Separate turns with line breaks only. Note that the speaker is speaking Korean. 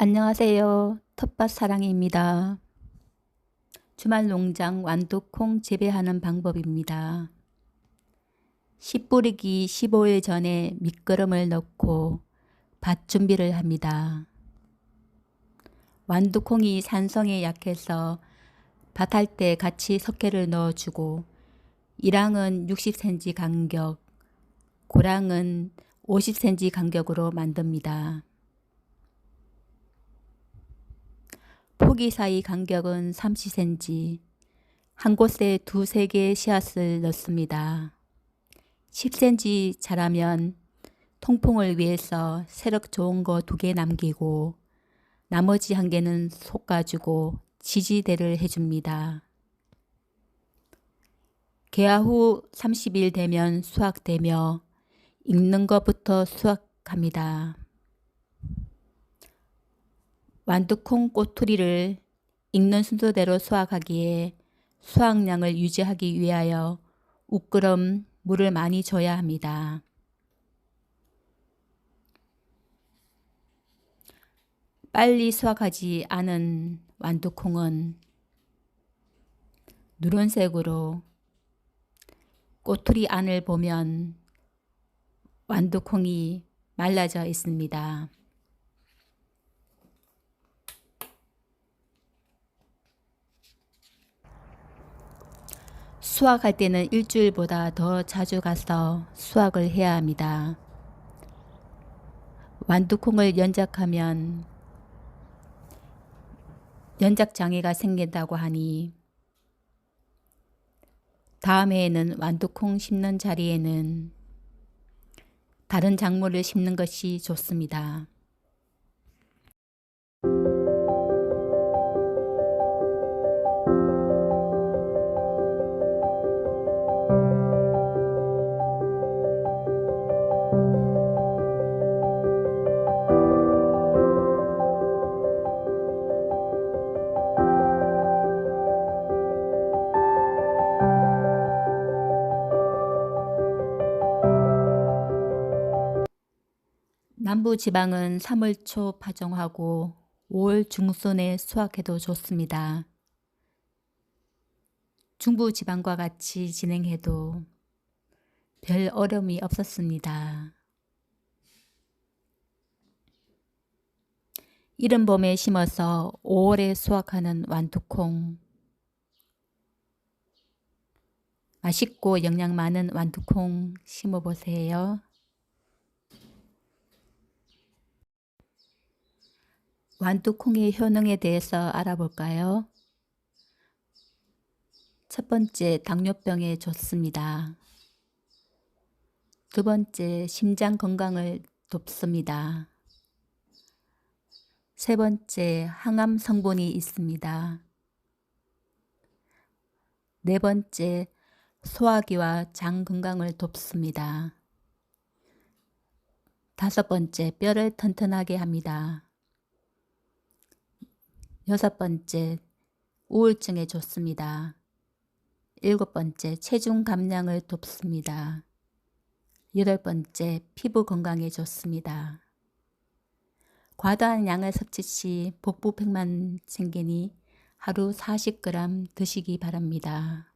안녕하세요. 텃밭 사랑입니다. 주말 농장 완두콩 재배하는 방법입니다. 씨 뿌리기 15일 전에 밑거름을 넣고 밭 준비를 합니다. 완두콩이 산성에 약해서 밭할 때 같이 석회를 넣어주고 이랑은 60cm 간격, 고랑은 50cm 간격으로 만듭니다. 포기 사이 간격은 30cm, 한 곳에 두세 개의 씨앗을 넣습니다. 10cm 자라면 통풍을 위해서 세력 좋은 거 두 개 남기고 나머지 한 개는 솎아주고 지지대를 해줍니다. 개화 후 30일 되면 수확되며 익는 것부터 수확합니다. 완두콩 꼬투리를 익는 순서대로 수확하기에 수확량을 유지하기 위하여 우끄럼 물을 많이 줘야 합니다. 빨리 수확하지 않은 완두콩은 누런색으로 꼬투리 안을 보면 완두콩이 말라져 있습니다. 수확할 때는 일주일보다 더 자주 가서 수확을 해야 합니다. 완두콩을 연작하면 연작 장애가 생긴다고 하니 다음 해에는 완두콩 심는 자리에는 다른 작물을 심는 것이 좋습니다. 남부 지방은 3월 초 파종하고 5월 중순에 수확해도 좋습니다. 중부 지방과 같이 진행해도 별 어려움이 없었습니다. 이른 봄에 심어서 5월에 수확하는 완두콩 맛있고 영양 많은 완두콩 심어보세요. 완두콩의 효능에 대해서 알아볼까요? 첫 번째, 당뇨병에 좋습니다. 두 번째, 심장 건강을 돕습니다. 세 번째, 항암 성분이 있습니다. 네 번째, 소화기와 장 건강을 돕습니다. 다섯 번째, 뼈를 튼튼하게 합니다. 여섯 번째, 우울증에 좋습니다. 일곱 번째, 체중 감량을 돕습니다. 여덟 번째, 피부 건강에 좋습니다. 과다한 양을 섭취 시 복부팩만 생기니 하루 40g 드시기 바랍니다.